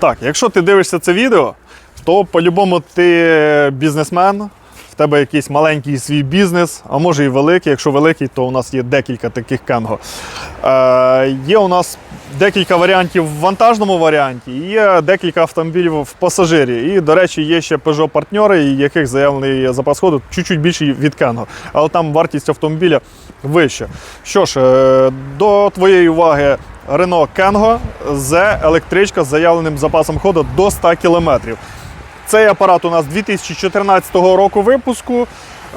Так, якщо ти дивишся це відео, то по-любому ти бізнесмен, в тебе якийсь маленький свій бізнес, а може і великий. Якщо великий, то у нас є декілька таких кенго. Е, є у нас декілька варіантів в вантажному варіанті, і є декілька автомобілів в пасажирі. І, до речі, є ще Peugeot партнери, яких заявлений запас ходу чуть-чуть більший від Кенго. Але там вартість автомобіля вища. Що ж, е, до твоєї уваги. Renault Kengo з електричка з заявленим запасом ходу до 100 км. Цей апарат у нас 2014 року випуску,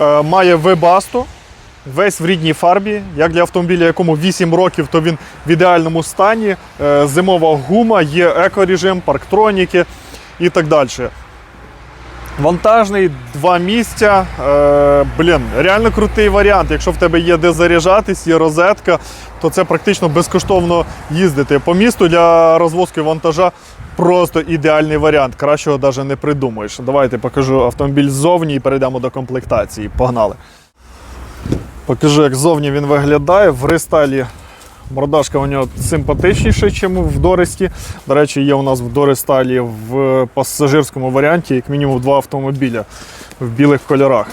е, має вебасту, весь в рідній фарбі. Як для автомобіля, якому 8 років, то він в ідеальному стані. Е, Зимова гума, є екорежим, парктроніки і так далі. Вантажний, два місця. Е, блін, реально крутий варіант. Якщо в тебе є де заряджатись, є розетка, то це практично безкоштовно їздити. По місту для розвозки вантажа просто ідеальний варіант. Кращого навіть не придумаєш. Давайте покажу автомобіль ззовні і перейдемо до комплектації. Погнали. Покажу, як ззовні він виглядає. В рестайлі Мордашка у нього симпатичніша, ніж в Доресті. До речі, є у нас в Доресталі в пасажирському варіанті, як мінімум, два автомобіля в білих кольорах.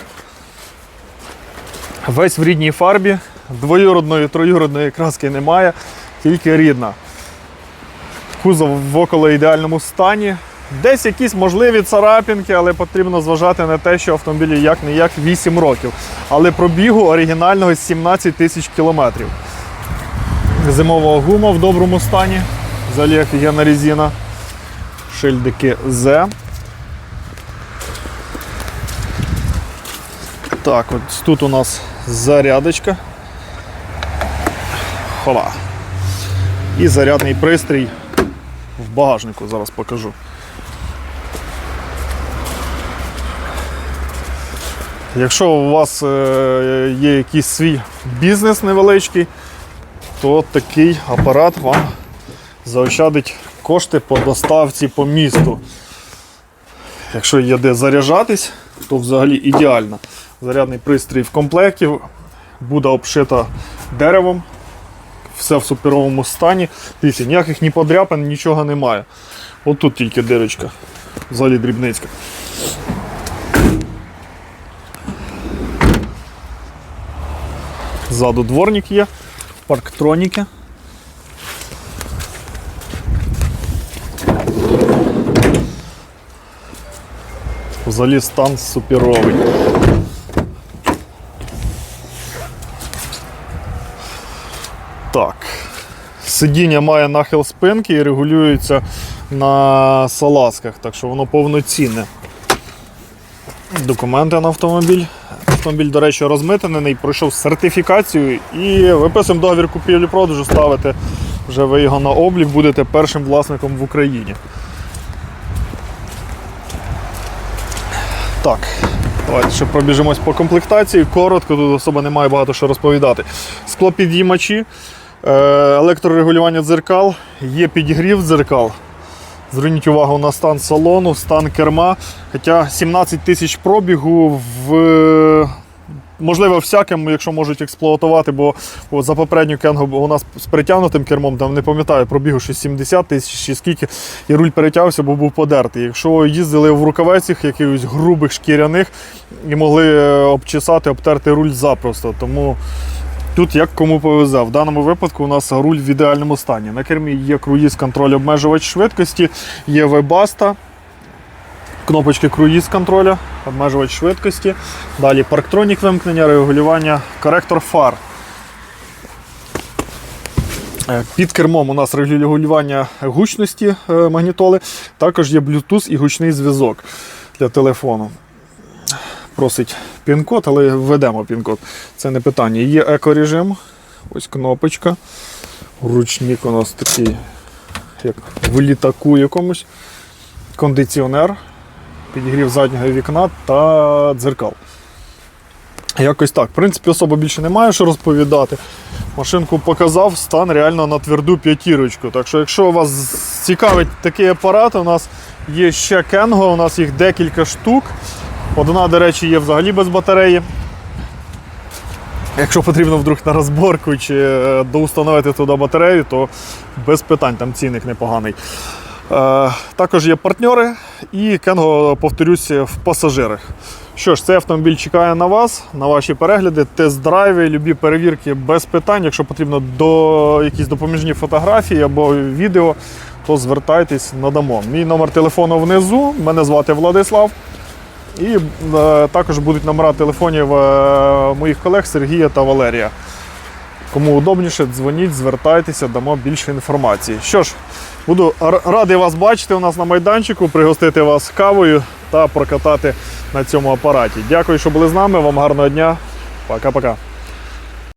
Весь в рідній фарбі, двоюродної, троюродної краски немає, тільки рідна. Кузов в около ідеальному стані. Десь якісь можливі царапінки, але потрібно зважати на те, що автомобілі як не як 8 років. Але пробігу оригінального 17 тисяч кілометрів. Зимова гума в доброму стані. Взагалі офігенна резина. Шильдики Z. Так, от тут у нас зарядочка. Хова. І зарядний пристрій в багажнику, зараз покажу. Якщо у вас е, є якийсь свій бізнес невеличкий, то такий апарат вам заощадить кошти по доставці по місту. Якщо є де заряджатись, то взагалі ідеально. Зарядний пристрій в комплекті, буде обшита деревом, все в суперовому стані. Дивіться, ніяких ні подряпин, нічого немає. От тут тільки дирочка, взагалі дрібницька. Ззаду дворник є, парктроніки. Взагалі стан суперовий. Так. Сидіння має нахил спинки і регулюється на салазках, так що воно повноцінне. Документи на автомобіль. Автомобіль, до речі, розмитнений, пройшов сертифікацію і виписуємо договір купівлі-продажу, ставите вже ви його на облік, будете першим власником в Україні. Так, давайте ще пробіжимось по комплектації. Коротко, тут особа немає багато що розповідати. Склопідіймачі, е, електрорегулювання дзеркал, є підігрів дзеркал. Зверніть увагу на стан салону, стан керма. Хоча 17 тисяч пробігу в. Можливо, всяким, якщо можуть експлуатувати, бо от за попередню кенгу у нас з притягнутим кермом, там не пам'ятаю, пробігу щось 70 тисяч чи скільки, і руль перетягався, бо був подертий. Якщо їздили в рукавицях якихось грубих шкіряних і могли е, обчесати, обтерти руль запросто. Тому Тут як кому повезе. В даному випадку у нас руль в ідеальному стані. На кермі є круїз контроль обмежувач швидкості, є вебаста, кнопочки круїз контроля, обмежувач швидкості. Далі парктронік вимкнення, регулювання, коректор фар. Е, Під кермом у нас регулювання гучності е, магнітоли, також є Bluetooth і гучний зв'язок для телефону просить пін-код, але введемо пін-код. Це не питання. Є екорежим, ось кнопочка. Ручник у нас такий, як в літаку якомусь. Кондиціонер, підігрів заднього вікна та дзеркал. Якось так. В принципі, особо більше немає що розповідати. Машинку показав, стан реально на тверду п'ятірочку. Так що, якщо вас цікавить такий апарат, у нас є ще Кенго, у нас їх декілька штук. Одна, до речі, є взагалі без батареї. Якщо потрібно вдруг на розборку чи е, доустановити туди батарею, то без питань, там цінник непоганий. Е, також є партнери і Кенго, повторюсь, в пасажирах. Що ж, цей автомобіль чекає на вас, на ваші перегляди, тест-драйви, любі перевірки без питань. Якщо потрібно до якісь допоміжні фотографії або відео, то звертайтесь, надамо. Мій номер телефону внизу. Мене звати Владислав. І е, також будуть номера телефонів е, моїх колег Сергія та Валерія. Кому удобніше, дзвоніть, звертайтеся, дамо більше інформації. Що ж, буду радий вас бачити у нас на майданчику, пригостити вас кавою та прокатати на цьому апараті. Дякую, що були з нами. Вам гарного дня. Пока-пока.